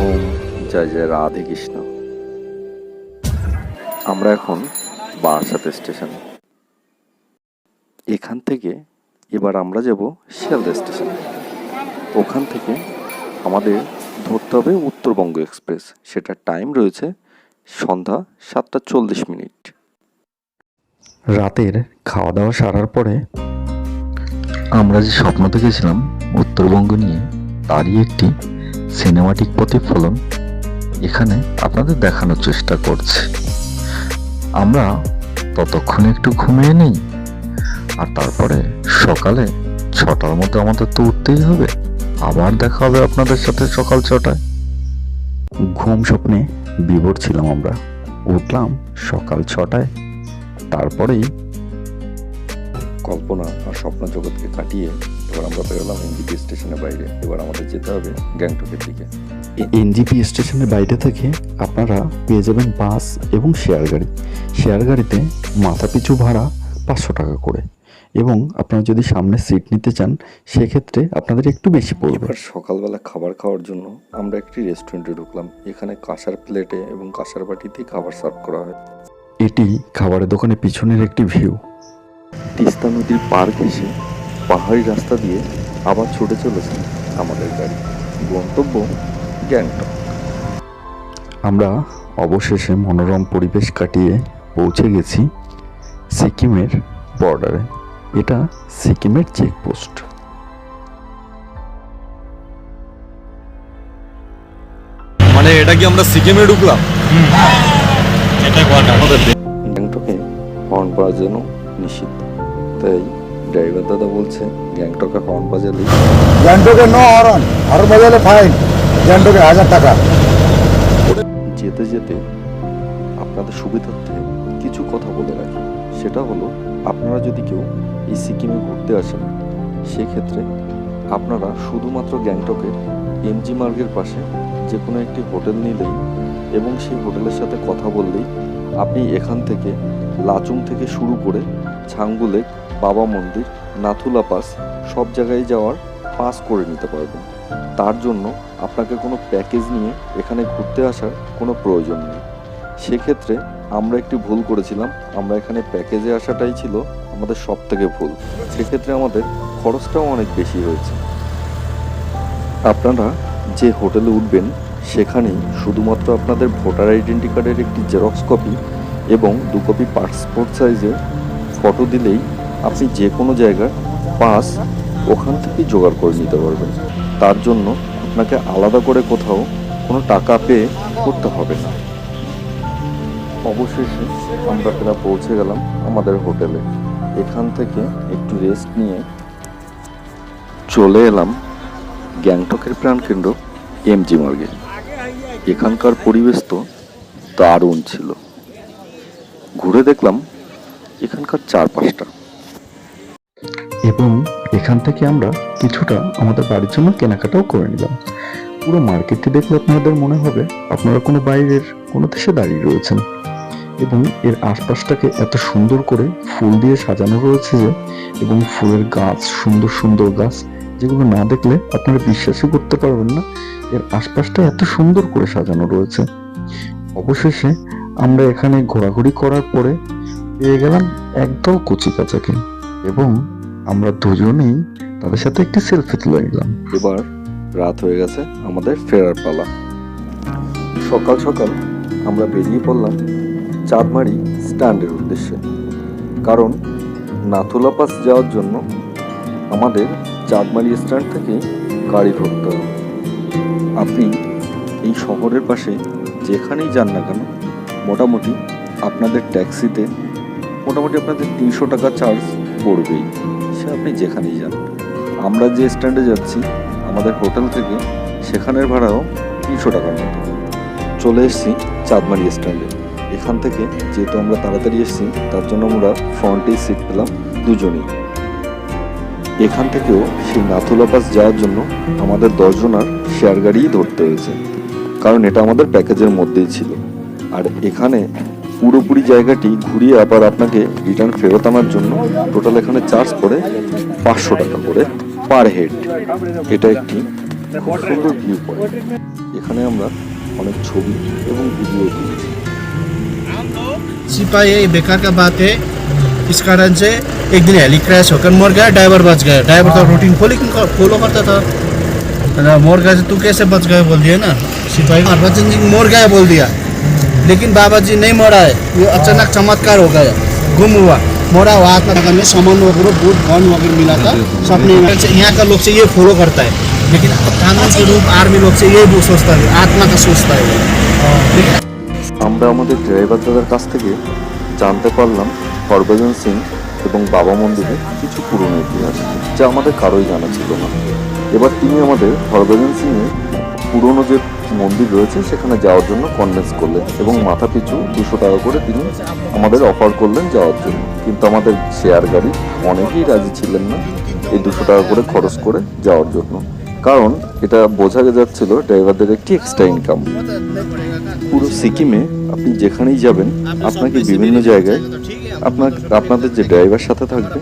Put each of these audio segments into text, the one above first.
ওম, জয় জয় রাধে কৃষ্ণ। আমরা এখন বারাসাত স্টেশন। এখান থেকে এবার আমরা যাব শিয়ালদা স্টেশন। ওখান থেকে আমাদের ধরতে হবে উত্তরবঙ্গ এক্সপ্রেস। সেটার টাইম রয়েছে সন্ধ্যা সাতটা চল্লিশ মিনিট। রাতের খাওয়া দাওয়া সারার পরে আমরা যে স্বপ্ন দেখেছিলাম উত্তরবঙ্গ নিয়ে, তারই একটি সিনেমাটিক প্রতিফলন এখানে আপনাদের দেখানোর চেষ্টা করছি। আমরা ততক্ষণে একটু ঘুমিয়ে নিই, আর তারপরে সকালে ছটার মধ্যে আমাদের তো উঠতেই হবে। আবার দেখা হবে আপনাদের সাথে সকাল ছটায়। ঘুম স্বপ্নে বিভোর ছিলাম আমরা। উঠলাম সকাল ছটায়। তারপরেই কল্পনা আর স্বপ্ন জগৎকে কাটিয়ে এবার আমরা বেরোলাম এনজিপি স্টেশনের বাইরে। এবার আমাদের যেতে হবে গ্যাংটকের দিকে। এনজিপি স্টেশনের বাইরে থেকে আপনারা পেয়ে যাবেন বাস এবং শেয়ার গাড়ি। শেয়ার গাড়িতে মাথাপিছু ভাড়া পাঁচশো টাকা করে। এবং আপনারা যদি সামনে সিট নিতে চান সেক্ষেত্রে আপনাদের একটু বেশি পড়বে। এবার সকালবেলা খাবার খাওয়ার জন্য আমরা একটি রেস্টুরেন্টে ঢুকলাম। এখানে কাঁসার প্লেটে এবং কাঁসার বাটিতেই খাবার সার্ভ করা হয়। এটি খাবারের দোকানের পিছনের একটি ভিউ। তিস্তা নদীর পার ঘেঁষে পাহাড়ি রাস্তা দিয়ে আবার ছুটে চলেছে আমাদের গাড়ি। গন্তব্য গ্যাংটক। আমরা অবশেষে মনোরম পরিবেশ কাটিয়ে পৌঁছে গেছি সিকিমের বর্ডারে এটা সিকিমের চেকপোস্ট মানে এটা কি আমরা সিকিমে ঢুকলাম? গ্যাংটকে হর্ন বাজানো নিষিদ্ধ। তাই ড্রাইভার দাদা বলছে গ্যাংটকে হর্ন বাজালেই গ্যাংটকে নো হরন হরন বাজালে ফাইন গ্যাংটকে হাজার টাকা। যেতে যেতে আপনাদের সুবিধার্থে কিছু কথা বলে রাখি। সেটা হলো আপনারা যদি কেউ এই সিকিমে ঘুরতে আসেন সেক্ষেত্রে আপনারা শুধুমাত্র গ্যাংটকের এমজি মার্গের পাশে যে কোনো একটি হোটেল নিলেই এবং সেই হোটেলের সাথে কথা বললেই আপনি এখান থেকে লাচুং থেকে শুরু করে ছাঙ্গু লেক বাবা মন্দির, নাথুলা পাস, সব জায়গায় যাওয়ার পাস করে নিতে পারবেন। তার জন্য আপনাকে কোনো প্যাকেজ নিয়ে এখানে ঘুরতে আসার কোনো প্রয়োজন নেই। সেক্ষেত্রে আমরা একটি ভুল করেছিলাম। আমরা এখানে প্যাকেজে আসাটাই ছিল আমাদের সব থেকে ভুল। সেক্ষেত্রে আমাদের খরচটাও অনেক বেশি হয়েছে। আপনারা যে হোটেলে উঠবেন, সেখানেই শুধুমাত্র আপনাদের ভোটার আইডেন্টি কার্ডের একটি জেরক্স কপি এবং দু কপি পাসপোর্ট সাইজের ফটো দিলেই আপনি যে কোনো জায়গার পাস ওখান থেকেই জোগাড় করে নিতে পারবেন। তার জন্য আপনাকে আলাদা করে কোথাও কোনো টাকা পে করতে হবে না। অবশেষে আমরা প্রায় পৌঁছে গেলাম আমাদের হোটেলে। এখান থেকে একটু রেস্ট নিয়ে চলে এলাম গ্যাংটকের প্রাণকেন্দ্র এমজি মার্গে। এখানকার পরিবেশ তো দারুণ ছিল। ঘুরে দেখলাম এখানকার চারপাশটা। এবং এখান থেকে আমরা কিছুটা আমাদের বাড়ির জন্য কেনাকাটাও করে নিলাম। পুরো মার্কেটটি দেখলে আপনাদের মনে হবে আপনারা কোনো বাইরের, কোনো দেশে দাঁড়িয়ে রয়েছেন এবং এর আশপাশটাকে এত সুন্দর করে ফুল দিয়ে সাজানো রয়েছে যে, এবং ফুলের গাছ, সুন্দর সুন্দর গাছ, যেগুলো না দেখলে আপনারা বিশ্বাসই করতে পারবেন না, এর আশপাশটা এত সুন্দর করে সাজানো রয়েছে। অবশেষে আমরা এখানে ঘোরাঘুরি করার পরে পেয়ে গেলাম একদল কচি কাচাকে এবং আমরা দুজনেই তাদের সাথে একটি সেলফি তুলে নিলাম। এবার রাত হয়ে গেছে আমাদের ফেরার পালা। সকাল সকাল আমরা বেরিয়ে পড়লাম চাঁদমারি স্ট্যান্ডের উদ্দেশ্যে। কারণ নাথুলা পাস যাওয়ার জন্য আমাদের চাঁদমারি স্ট্যান্ড থেকে গাড়ি ধরতে হবে। আপনি এই শহরের পাশে যেখানেই যান না কেন, মোটামুটি আপনাদের ট্যাক্সিতে মোটামুটি আপনাদের তিনশো টাকা চার্জ পড়বেই। সে আপনি যেখানেই যান। আমরা যে স্ট্যান্ডে যাচ্ছি, আমাদের হোটেল থেকে সেখানের ভাড়াও তিনশো টাকার মতো। চলে এসেছি চাঁদমারি স্ট্যান্ডে এখান থেকে যেহেতু আমরা তাড়াতাড়ি এসেছি, তার জন্য আমরা ফ্রন্টেই সিট পেলাম দুজনেই। এখান থেকেও সেই নাথুলা পাস যাওয়ার জন্য আমাদের দশজনার শেয়ার গাড়িই ধরতে হয়েছে। কারণ এটা আমাদের প্যাকেজের মধ্যেই ছিল। আর এখানে পুরোপুরি জায়গাটি ঘুরিয়ে আবার আপনাকে রিটার্ন ফেরত আনার জন্য টোটাল এখানে চার্জ করে পাঁচশো টাকা করে পার হেড এটা একটি খুব সুন্দর ভিউ পয়েন্ট এখানে আমরা অনেক ছবি এবং ভিডিও তুলেছি सिपाही ये बेकार का बात है इस कारण से एक दिन हेली क्रैश होकर मर गया ड्राइवर बच गया ड्राइवर तो रूटीन फॉलो फॉलो करता था ना मर गया तो तू कैसे बच गए बोल दिया ना सिपाही हरभजन सिंह मर गया बोल दिया लेकिन बाबा जी नहीं मरा है ये अचानक चमत्कार हो गया गुम हुआ मरा हुआ हाथ में में सामान वगैरह बूट गन वगैरह मिला था सबने यहाँ का लोग से ये फॉलो करता है लेकिन कानून के रूप आर्मी लोग से ये वो सोचता है आत्मा का सोचता है लेकिन আমরা আমাদের ড্রাইভার দাদার কাছ থেকে জানতে পারলাম হরভজন সিং এবং বাবা মন্দিরের কিছু পুরনো ইতিহাস যা আমাদের কারোই জানা ছিল না এবার তিনি আমাদের হরভজন সিংয়ের পুরনো যে মন্দির রয়েছে, সেখানে যাওয়ার জন্য কনভিন্স করলেন এবং মাথা পিছু দুশো টাকা করে তিনি আমাদের অফার করলেন যাওয়ার জন্য। কিন্তু আমাদের শেয়ার গাড়ি অনেকেই রাজি ছিলেন না এই দুশো টাকা করে খরচ করে যাওয়ার জন্য। কারণ এটা বোঝা যাচ্ছিল ড্রাইভারদের একটি এক্সট্রা ইনকাম পুরো সিকিমে আপনি যেখানেই যাবেন, আপনাকে বিভিন্ন জায়গায় আপনার আপনাদের যে ড্রাইভার সাথে থাকবে,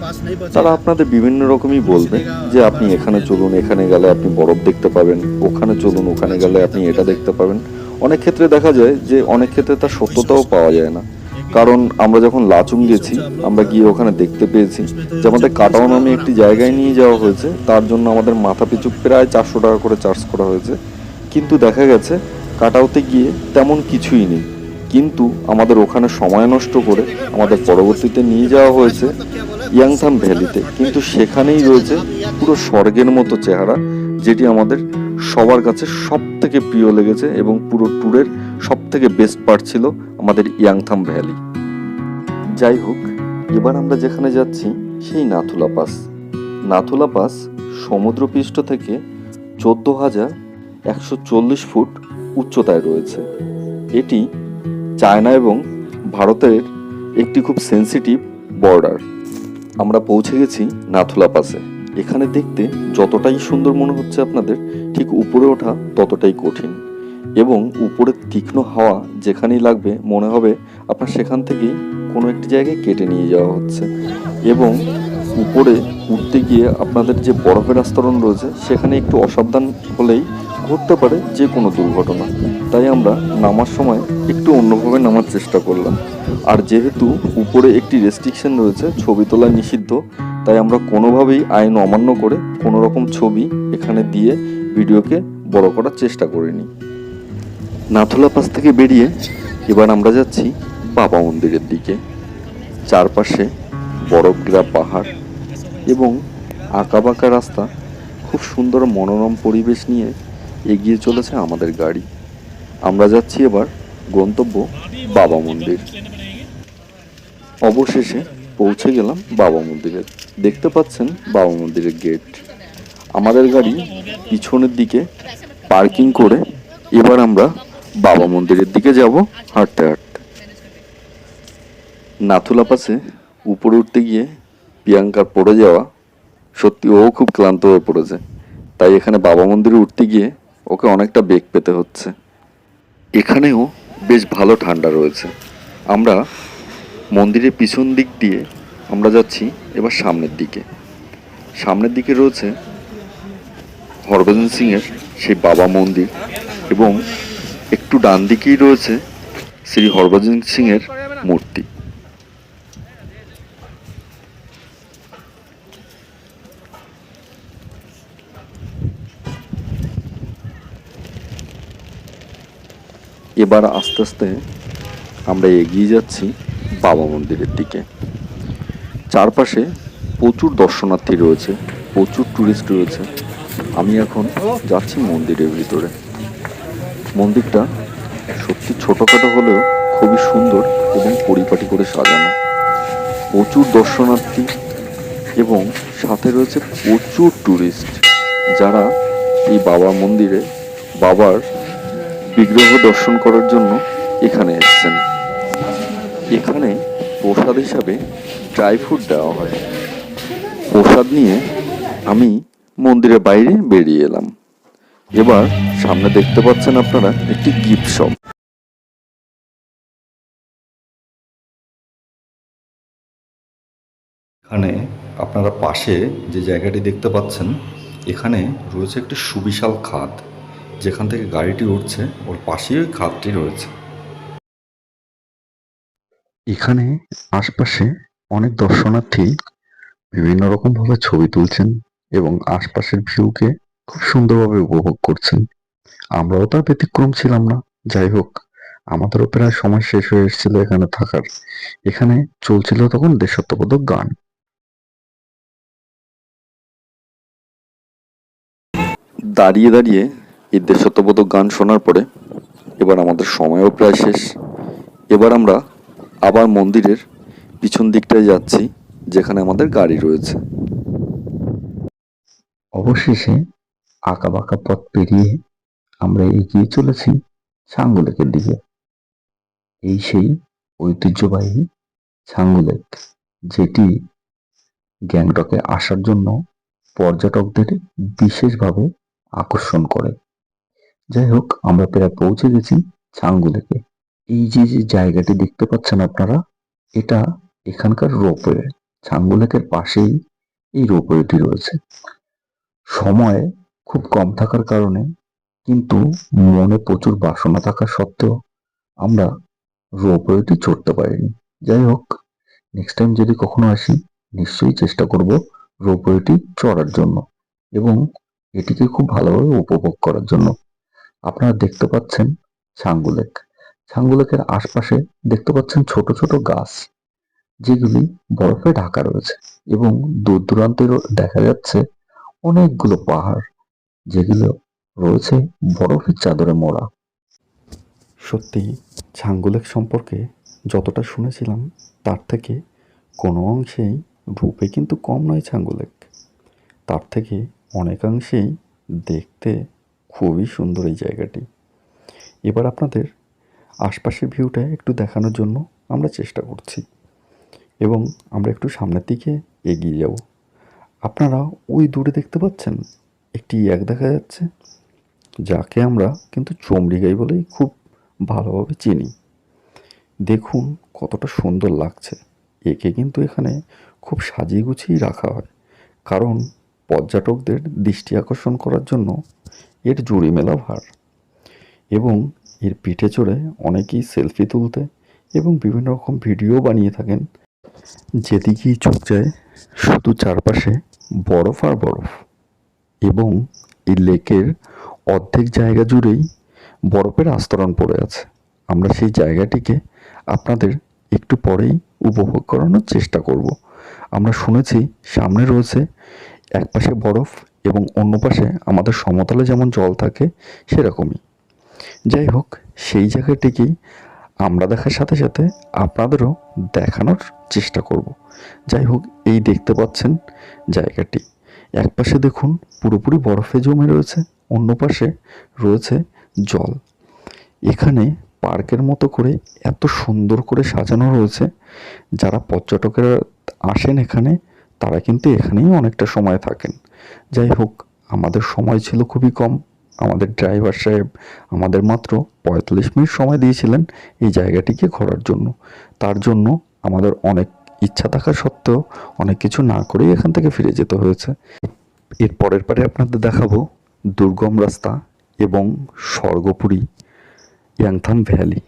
তারা আপনাদের বিভিন্ন রকমই বলবে যে আপনি এখানে চলুন, এখানে গেলে আপনি বরফ দেখতে পাবেন, ওখানে চলুন, ওখানে গেলে আপনি এটা দেখতে পাবেন। অনেক ক্ষেত্রে দেখা যায় যে অনেক ক্ষেত্রে তার সত্যতাও পাওয়া যায় না। কারণ আমরা যখন লাচুং গেছি, আমরা গিয়ে ওখানে দেখতে পেয়েছি যে আমাদের কাটাও নামে একটি জায়গায় নিয়ে যাওয়া হয়েছে, তার জন্য আমাদের মাথা পিছু প্রায় চারশো টাকা করে চার্জ করা হয়েছে। কিন্তু দেখা গেছে, কাটাওতে গিয়ে তেমন কিছুই নেই। কিন্তু আমাদের ওখানে সময় নষ্ট করে আমাদের পরবর্তীতে নিয়ে যাওয়া হয়েছে ইয়াংথাম ভ্যালিতে। কিন্তু সেখানেই রয়েছে পুরো স্বর্গের মতো চেহারা, যেটি আমাদের সবার কাছে সব থেকে প্রিয় লেগেছে এবং পুরো ট্যুরের সব থেকে বেস্ট পার্ট ছিল আমাদের ইয়াংথাম ভ্যালি। যাই হোক, এবার আমরা যেখানে যাচ্ছি সেই নাথুলা পাস। নাথুলা পাস সমুদ্রপৃষ্ঠ থেকে চোদ্দ হাজার একশো চল্লিশ ফুট উচ্চতায় রয়েছে। এটি চায়না এবং ভারতের একটি খুব সেন্সিটিভ বর্ডার আমরা পৌঁছে গেছি নাথুলা পাসে। এখানে দেখতে যতটাই সুন্দর মনে হচ্ছে আপনাদের, ঠিক উপরে ওঠা ততটাই কঠিন। এবং উপরের তীক্ষ্ণ হাওয়া যেখানেই লাগবে, মনে হবে আপনার সেখান থেকেই কোনো একটি জায়গায় কেটে নিয়ে যাওয়া হচ্ছে। এবং উপরে উঠতে গিয়ে আপনাদের যে বরফের আস্তরণ রয়েছে, সেখানে একটু অসাবধান হলেই ঘটতে পারে যে কোনো দুর্ঘটনা। তাই আমরা নামার সময় একটু অন্যভাবে নামার চেষ্টা করলাম। আর যেহেতু উপরে একটি রেস্ট্রিকশন রয়েছে, ছবি তোলা নিষিদ্ধ, তাই আমরা কোনোভাবেই আইন অমান্য করে কোনো রকম ছবি এখানে দিয়ে ভিডিওকে বড় করার চেষ্টা করিনি। নাথুলা পাস থেকে বেরিয়ে এবার আমরা যাচ্ছি বাবা মন্দিরের দিকে। চারপাশে বরফগ্রা পাহাড় এবং আঁকাবাঁকা রাস্তা, খুব সুন্দর মনোরম পরিবেশ নিয়ে এগিয়ে চলেছে আমাদের গাড়ি। আমরা যাচ্ছি এবার গন্তব্য বাবা মন্দির। অবশেষে পৌঁছে গেলাম বাবা মন্দিরে। দেখতে পাচ্ছেন বাবা মন্দিরের গেট। আমাদের গাড়ি পিছনের দিকে পার্কিং করে এবার আমরা বাবা মন্দিরের দিকে যাব হাঁটতে হাঁটতে। নাথুলা পাশে উপরে উঠতে গিয়ে প্রিয়াঙ্কার পড়ে যাওয়া সত্যি ও খুব ক্লান্ত হয়ে পড়েছে। তাই এখানে বাবা মন্দিরে উঠতে গিয়ে ওকে অনেকটা বেগ পেতে হচ্ছে। এখানেও বেশ ভালো ঠান্ডা রয়েছে। আমরা মন্দিরের পিছন দিক দিয়ে আমরা যাচ্ছি এবার সামনের দিকে। সামনের দিকে রয়েছে হরভজন সিংয়ের সেই বাবা মন্দির এবং একটু ডান দিকেই রয়েছে শ্রী হরভজন সিংয়ের মূর্তি। এবার আস্তে আস্তে আমরা এগিয়ে যাচ্ছি বাবা মন্দিরের দিকে। চারপাশে প্রচুর দর্শনার্থী রয়েছে, প্রচুর টুরিস্ট রয়েছে। আমি এখন যাচ্ছি মন্দিরের ভিতরে। মন্দিরটা সত্যি ছোটোখাটো হলেও খুবই সুন্দর এবং পরিপাটি করে সাজানো। প্রচুর দর্শনার্থী এবং সাথে রয়েছে প্রচুর টুরিস্ট যারা এই বাবা মন্দিরে বাবার বিগ্রহ দর্শন করার জন্য এখানে এসেছেন। এখানে প্রসাদ হিসাবে ড্রাই ফ্রুট দেওয়া হয়। প্রসাদ নিয়ে আমি মন্দিরের বাইরে বেরিয়ে এলাম। এবার সামনে দেখতে পাচ্ছেন আপনারা একটি গিফট শপ এখানে আপনারা পাশে যে জায়গাটি দেখতে পাচ্ছেন, এখানে রয়েছে একটি সুবিশাল খাদ যেখান থেকে গাড়িটি উঠছে ওর পাশেই ওই খাদটি রয়েছে। এখানে আশপাশে অনেক দর্শনার্থী বিভিন্ন রকম ভাবে ছবি তুলছেন এবং আশপাশের ভিউকে খুব সুন্দরভাবে উপভোগ করছেন। আমরাও তার ব্যতিক্রম ছিলাম না। যাই হোক আমাদেরও প্রায় সময় শেষ হয়ে এসেছিল এখানে থাকার। এখানে চলছিল তখন দেশাত্মবোধক গান। দাঁড়িয়ে দাঁড়িয়ে এই দেশাত্মবোধক গান শোনার পরে এবার আমাদের সময়ও প্রায় শেষ। এবার আমরা আবার মন্দিরের পিছন দিকটায় যাচ্ছি, যেখানে আমাদের গাড়ি রয়েছে। অবশেষে আঁকা বাঁকা পথ পেরিয়ে আমরা এগিয়ে চলেছি ছাঙ্গুলেকের দিকে। এই সেই ঐতিহ্যবাহী ছাঙ্গুলেক যেটি গ্যাংটকে আসার জন্য পর্যটকদের বিশেষভাবে আকর্ষণ করে। যাই হোক আমরা প্রায় পৌঁছে গেছি ছাঙ্গুলেকে এই যে যে জায়গাটি দেখতে পাচ্ছেন আপনারা, এটা এখানকার রোপওয়ে। ছাঙ্গুলেকের পাশেই এই রোপওয়েটি রয়েছে। সময় খুব কম থাকার কারণে কিন্তু মনে প্রচুর বাসনা থাকা সত্ত্বেও আমরা রোপওয়েটি চড়তে পারিনি। যাই হোক নেক্সট টাইম যদি কখনো আসি, নিশ্চয়ই চেষ্টা করব রোপওয়েটি চড়ার জন্য এবং এটিকে খুব ভালোভাবে উপভোগ করার জন্য। আপনারা দেখতে পাচ্ছেন ছাঙ্গুলেক ছাঙ্গুলেকের আশপাশে দেখতে পাচ্ছেন ছোট ছোট গাছ, যেগুলি বরফে ঢাকা রয়েছে এবং দূর দূরান্তেরও দেখা যাচ্ছে অনেকগুলো পাহাড়, যেগুলো রয়েছে বরফের চাদরে মোড়া। সত্যি ছাঙ্গুলেক সম্পর্কে যতটা শুনেছিলাম, তার থেকে কোনো অংশেই রূপে কিন্তু কম নয় ছাঙ্গুলেক তার থেকে অনেকাংশেই দেখতে খুবই সুন্দর এই জায়গাটি। এবার আপনাদের আশপাশের ভিউটা একটু দেখানোর জন্য আমরা চেষ্টা করছি এবং আমরা একটু সামনের দিকে এগিয়ে যাব। আপনারা ওই দূরে দেখতে পাচ্ছেন একটি এক দেখা যাচ্ছে, যাকে আমরা কিন্তু চমড়ি গাই বলেই খুব ভালোভাবে চিনি। দেখুন কতটা সুন্দর লাগছে। একে কিন্তু এখানে খুব সাজিয়ে গুছিয়ে রাখা হয়, কারণ পর্যটকদের দৃষ্টি আকর্ষণ করার জন্য এর জুড়ি মেলা ভার এবং এর পিঠে চড়ে অনেকেই সেলফি তুলতে এবং বিভিন্ন রকম ভিডিও বানিয়ে থাকেন। যেদিকেই চোখ যায়, শুধু চারপাশে বরফ আর বরফ। এবং এই লেকের অর্ধেক জায়গা জুড়েই বরফের আস্তরণ পড়ে আছে। আমরা সেই জায়গাটিকে আপনাদের একটু পরেই উপভোগ করানোর চেষ্টা করব। আমরা শুনেছি সামনে রয়েছে একপাশে বরফ এবং অন্য পাশে আমাদের সমতলে যেমন জল থাকে, সেরকমই। যাই হোক, সেই জায়গাটিকেই আমরা দেখার সাথে সাথে আপনাদেরও দেখানোর চেষ্টা করব। যাই হোক, এই দেখতে পাচ্ছেন জায়গাটি। এক পাশে দেখুন পুরোপুরি বরফে জমে রয়েছে, অন্য পাশে রয়েছে জল। এখানে পার্কের মতো করে এত সুন্দর করে সাজানো রয়েছে, যারা পর্যটকেরা আসেন এখানে, তারা কিন্তু এখানেই অনেকটা সময় থাকেন। যাই হোক, আমাদের সময় ছিল খুবই কম। আমাদের ড্রাইভার সাহেব আমাদের মাত্র পঁয়তাল্লিশ মিনিট সময় দিয়েছিলেন এই জায়গাটিকে ঘোরার জন্য। তার জন্য আমাদের অনেক ইচ্ছা থাকা সত্ত্বেও অনেক কিছু না করেই এখান থেকে ফিরে যেতে হয়েছে। এর পরের পারে আপনাদের দেখাবো দুর্গম রাস্তা এবং স্বর্গপুরী ইয়াংথাম ভ্যালি।